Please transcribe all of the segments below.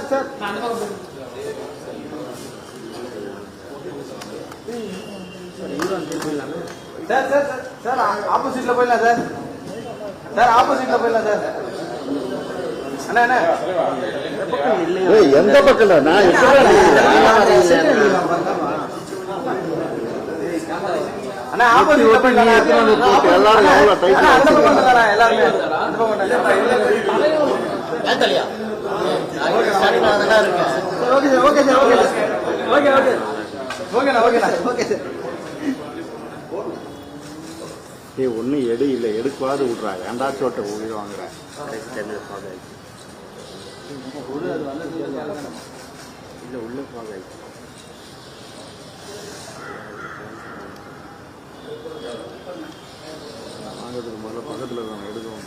Sir sir sir sir sir ஆப்போசிட்ல போயிடலாம் sir sir ஆப்போசிட்ல போயிடலாம் சார் எந்த பக்கம் நான் எல்லாரும். Okay sir okay sir okay sir okay okay ஓகேண்ணா ஓகேண்ணா ஓகே சார் ஏய் ஒன்னும் எடு இல்ல எடுக்காது விட்றா ஏன்டா சோட்டை உயிர் வாங்குற? இல்ல உள்ள போக வாங்கிறதுக்கு முதல்ல பக்கத்துல நம்ம எடுக்கணும்.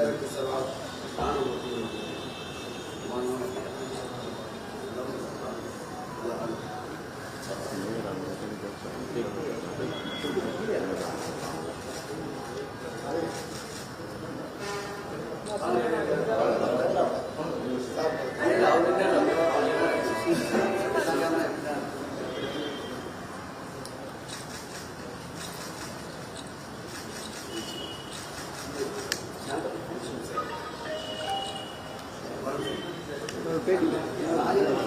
ذلك الصراط 嗯，给你，你拿一个钱。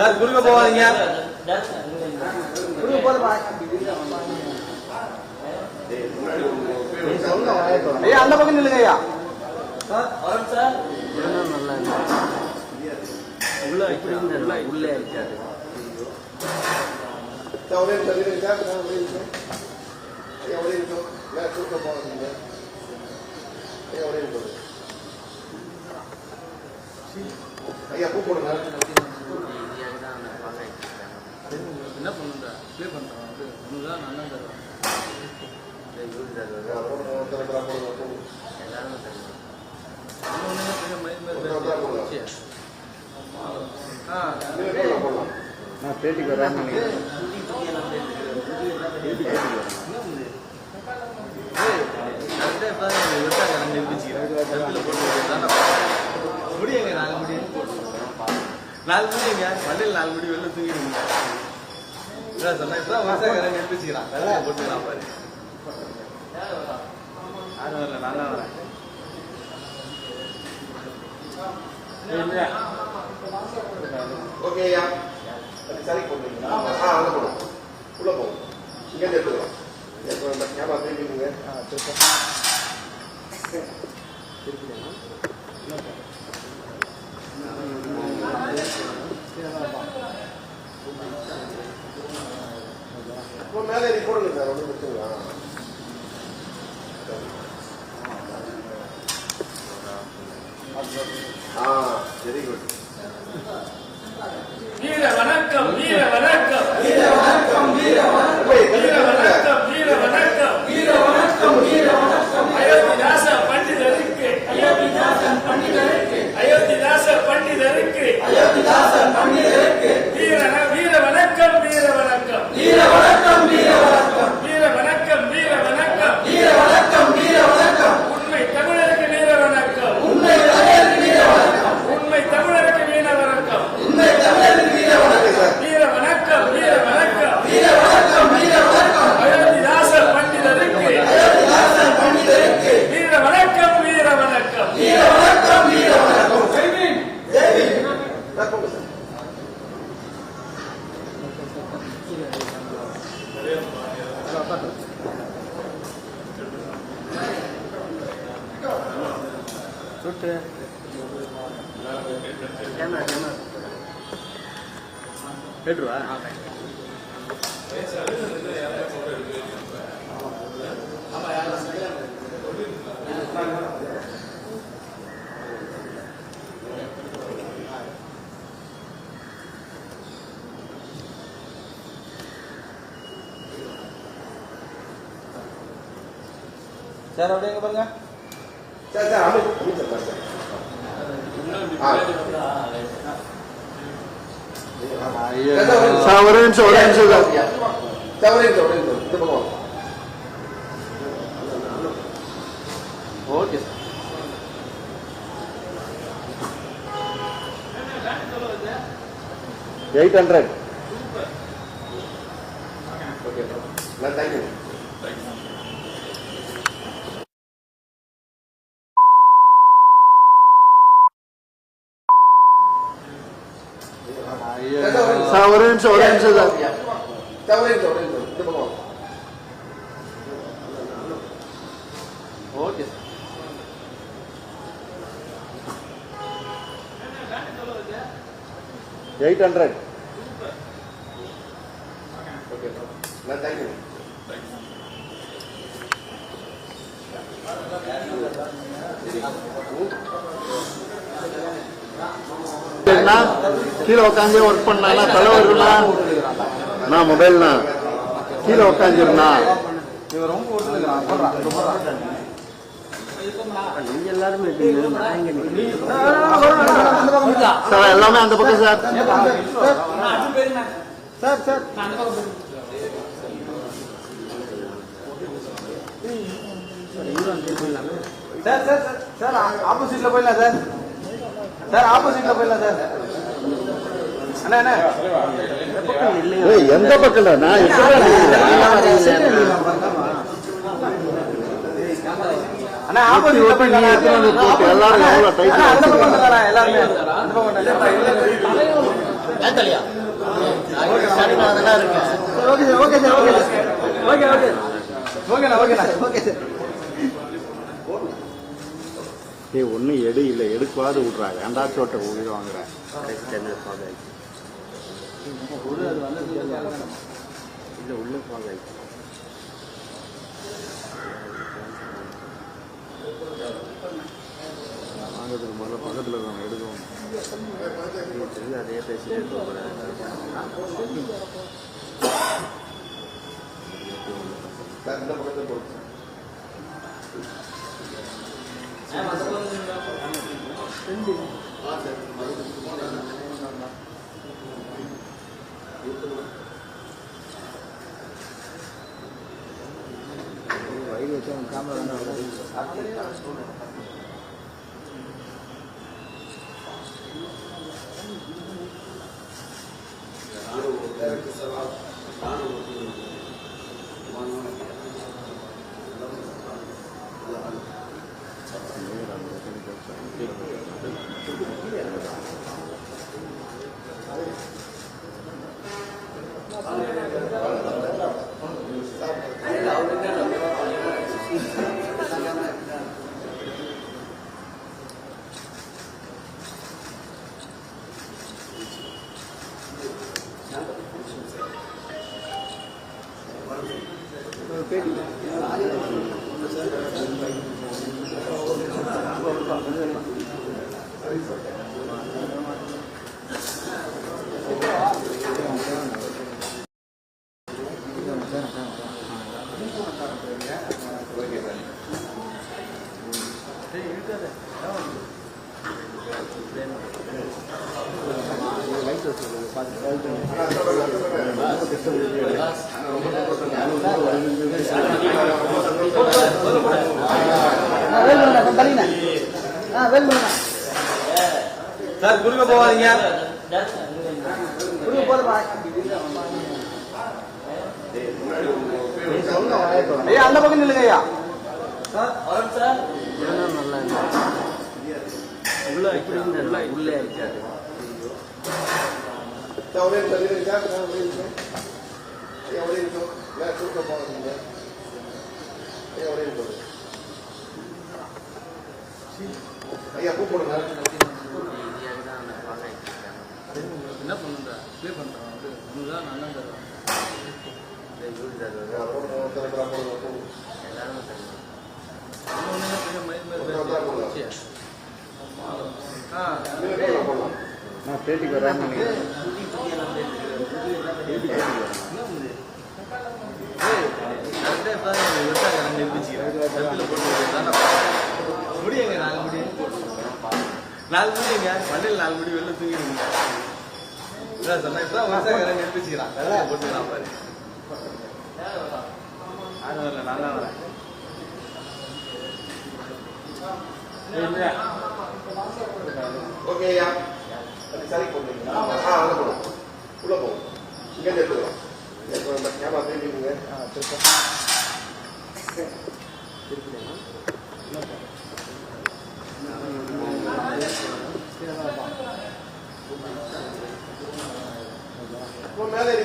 சார் குறுக்க போகாதீங்க. குறுக்க போதுமா ஐயா அந்த பக்கம் நில்லுங்க ஐயா ஐயா பூ போடுங்க என்ன பண்ணுறா பே பண்ணுறான் வந்து ஒன்று தான் நல்லா தருவான் எல்லாரும் நான் பேட்டிக்கு வரேன் நாலு மணி எங்க? மண்டையில் நாலு மணி வெளில தூங்கிடுங்க ஓகேயா சரி போடுறீங்களா? ஆ அங்கே போடும் உள்ளே போகும் இங்கேருந்து எடுத்துக்கலாம் இப்போ நம்ம கேமரா திருப்பிங்க ஆ திருப்பி திருப்பி மேலே ஏறி போடுங்க சார் ஒன்றும் பிரச்சனை இல்லை. ஆ வெரி குட் வீர வணக்கம் வீர வணக்கம். வீர வீர வணக்கம். சுட்டு கேட்டுருவா சார் அப்படியே இங்க பாருங்க sir sir Amit Amit sir sir ஆ சார் ஒரு நிமிஷம் ஒரு நிமிஷம் சார் சார் ஒரே நிமிஷம் ஒரே நிமிஷம் இந்த பக்கம் வாங்க. Okay sir eight hundred okay நான் தேங்க்யூ சார் ஒரு நிமிஷம் ஒரு நிமிஷம் சார் சார் ஒரே நிமிஷம் ஒரே நிமிஷம் இந்த பக்கம் வாங்க. Okay sir eight hundred okay thank you கீழே உட்காந்து ஒர்க் பண்ணா தலைவருண்ணா நான் மொபைல்ண்ணா கீழே உட்காந்துருண்ணா இவன் ரொம்ப சார் எல்லாமே அந்த பக்கம் sir. Sir sir. Sir sir sir. Sir ஆப்போசிட்ல போயிடலாம் சார். சார் ஆப்போசிட்ல போயிடலாம் சார். எந்த பக்கம் நான் ஏய் ஒண்ணு எடு இல்ல எடுக்காது விட்றாங்க ஏன்டா சோட்டை உயிர் வாங்குறேன் இல்ல உள்ள போங்க Maganda maganda po. Ay, masakon na po. Hindi. போடுங்க சார் Thank you. வந்தீங்க அந்த பக்கம் நில்லுங்க ஐயா உள்ள உள்ளே இருக்காரு ஒரே இருக்கோம் வேற தூக்க போனதுங்க ஐயா ஒரே இருக்கோம் ஐயா கூப்பிடுங்க என்ன பண்ணுங்க அப்ளை பண்ணுறோம் வந்து ஒன்று தான் நல்லா தருவாங்க. நான் பேட்டிக்கு வரேன் நாலு முடியுங்க மண்டையில் நாலு முடி வெளில தூங்கிடுங்க சார் சொன்னா இப்ப வருஷக்காரன் நிரூபிச்சுக்கிறான் போட்டுக்கிறான் பாரு அது வரல நல்லா வரேன் ஓகேயா சரி. போடுறீங்களா ஆ உள்ள போடும் உள்ள போகும் இங்கே எடுத்துக்கலாம் கேமரா திரும்பிங்க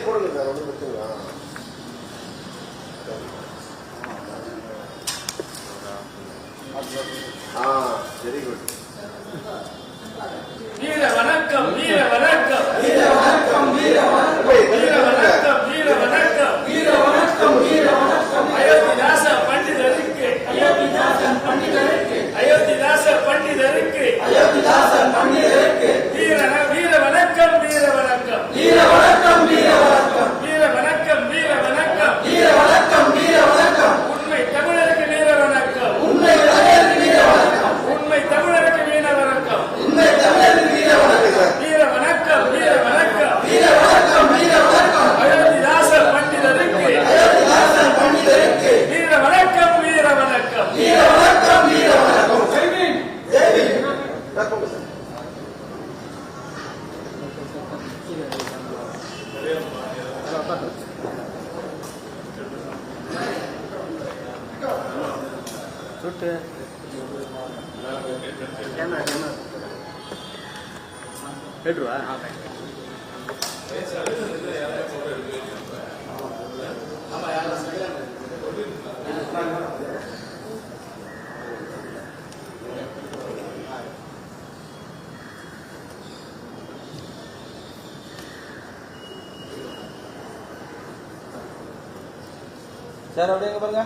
போடுங்க சார் ஒன்றும் பிரச்சனை சார் அப்படியே பாருங்க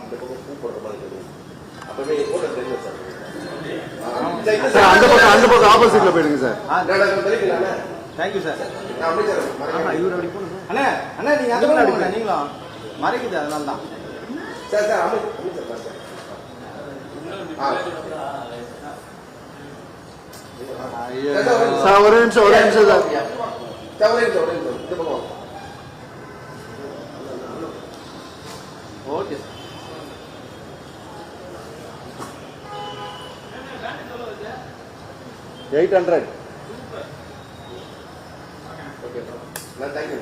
இந்த பக்கம் பூ போடுற மாதிரி தெரியும் அப்பவே போட்டோ தெரியும் சார் சார் அந்த பக்கம் அந்த பக்கம் ஆப்போசிட்ல போயிடுங்க சார் தேங்க்யூ சார். இவர் அப்படி போடுங்க அண்ணே அண்ணே நீங்க அந்த பக்கம் நீங்களும் மறைக்குது அதனால தான் சார் சார் அமை அமை சார் சார். சார் ஒரு நிமிஷம். ஒரு நிமிஷம் சார். சார் ஒரே நிமிஷம் ஒரே நிமிஷம் இந்த பக்கம் வாங்க. Okay sir. Eight hundred. Okay நான் தேங்க்யூ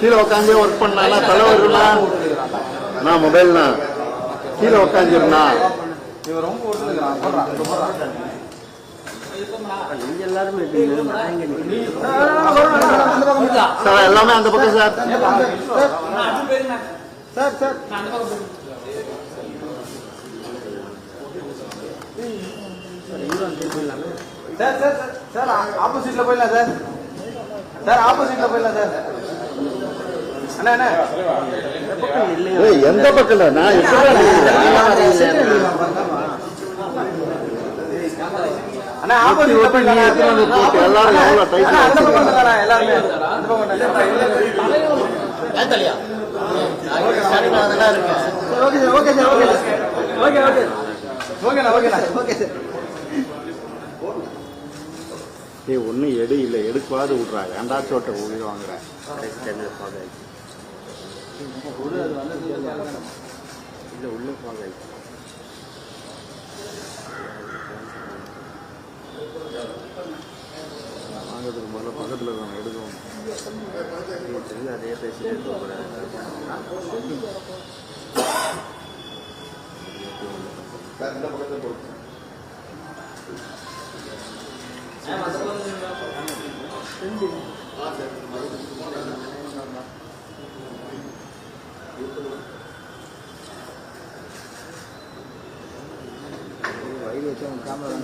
கீழே உட்காந்து ஒர்க் பண்ணா தலைவர்னா நான் மொபைல்னா கீழே இவன் ரொம்ப போடுறான் சார் எல்லாமே அந்த பக்கம் sir. Sir sir. Sir sir sir sir ஆப்போசிட்ல போயிடலாம் சார். சார் ஆப்போசிட்ல போயிடலாம் சார். அண்ணா அண்ணா. ஏய், எந்த பக்கம் எல்லாரும். எவ்வளவு வந்துடுறா, எல்லாருமே okay sir okay sir okay okay okay. ஓகேண்ணா ஓகேண்ணா ஓகே ஏ ஒன்றும் எடு இல்லை எடுக்காது விட்றா. ஏண்டா சோட்டை உயிர் வாங்குறேன் கடைசி இல்லை உள்ளே ஃபாக் ஆகிடுச்சு முதல்ல பக்கத்தில் நம்ம எடுக்கணும். தெரிஞ்சு அதே பேசிட்டு இருக்கக்கூடாது வயது வச்சு அவங்க கேமரா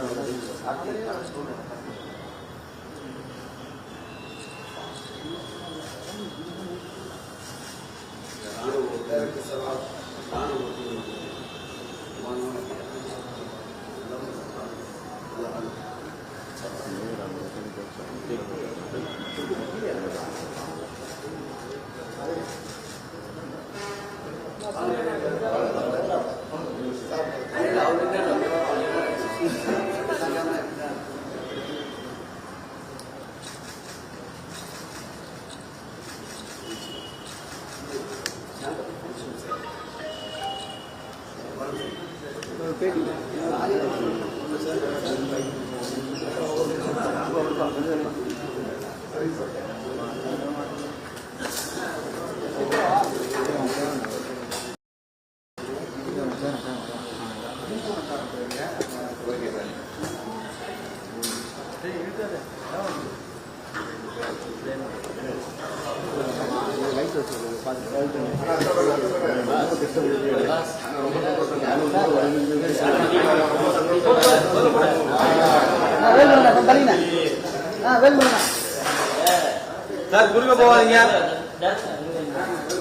சார் குருக்க போவாதீங்க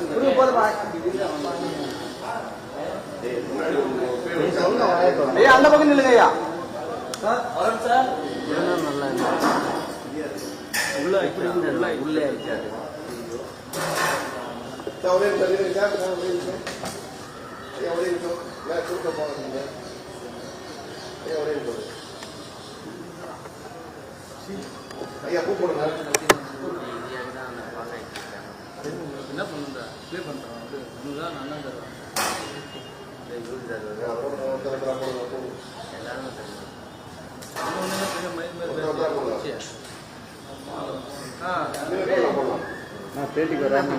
குருக்க போதும் ஏ அந்த பக்கம் நில்லுங்க ஐயா உள்ள உள்ள இருக்காது அவரே இருக்கா அவரே இருக்கோம் அவரே இருக்கோம் கூட்ட போகிறீங்க அவரே இருக்கோம் ஐயா பூ போடுங்க என்ன பண்ணுங்க ப்ளே பண்ணுறான் அது ஒன்று தான் நான் தான் நான் பேட்டிக்கு வராங்க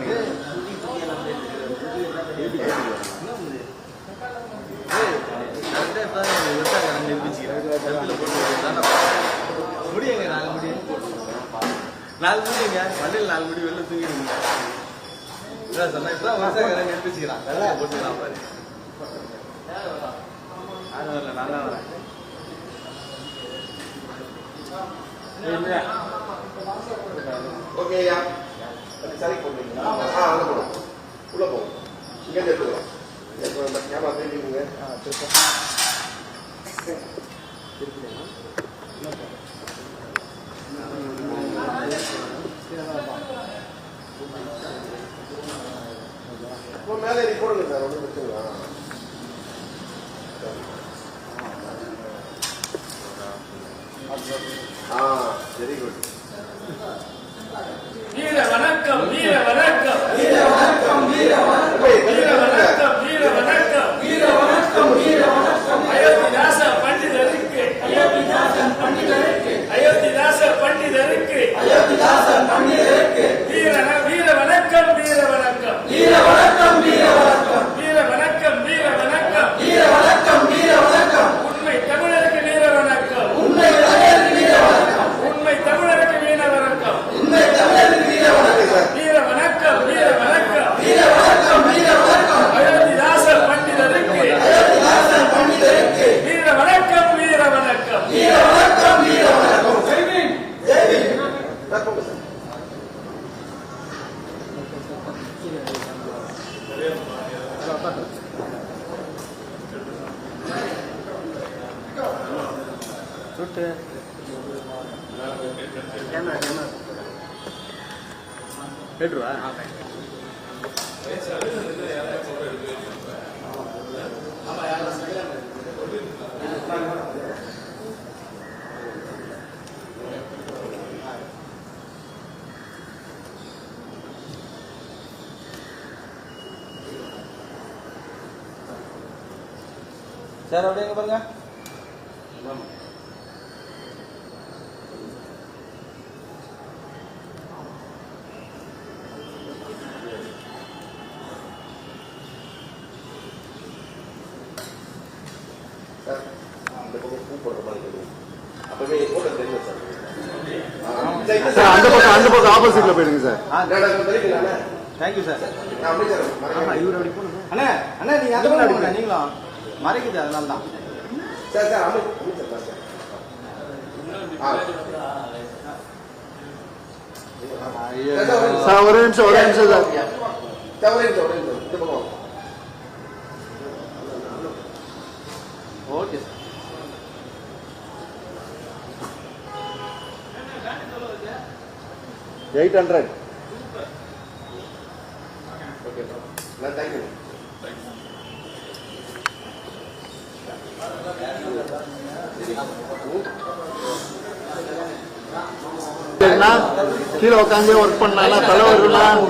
முடியுங்க நாலு முடி நாலு முடியுங்க வண்டியில் நாலு முடி வெளில தூங்கிடுங்க சொன்னா இப்பதான் விவசாயக்காரன் நிரூபிச்சுக்கிறான் போட்டுக்கிறான் பாரு அது வரல நல்லா வரல சரி போடுறீங்களா? ஆ உள்ள போடும் உள்ள போகும் இங்கே எடுத்துக்கலாம். ஞாபகம் தெரிஞ்சுக்கோங்க ஆ திருப்பம் மேலே போடுங்க சார். ஒன்றும் பிரச்சனை ஆ வெரி குட் வீர வணக்கம் வீர வணக்கம். சார் அப்படியே பாருங்க சார் அந்த பக்கம் பூ போடுற மாதிரி இருக்குது அப்பவே போட்ட தெரியல சார் சார் அந்த பக்கம் அந்த பக்கம் சார் தேங்க்யூ சார் அண்ணா இவர் அப்படி போகணும் அண்ணா அண்ணா நீங்க அந்த பக்கம் நீங்களும் மறைக்குது அதனால தான் சார் சார் அமை அமைச்சர் பாருங்க ஆ. சார் ஒரு நிமிஷம் ஒரு நிமிஷம் சார். சார் ஒரே நிமிஷம் ஒரே நிமிஷம். இந்த பக்கம் ஓகே சார். Eight hundred. கீழே உட்காந்து ஒர்க் பண்ணா தலைவர்கள்லாம்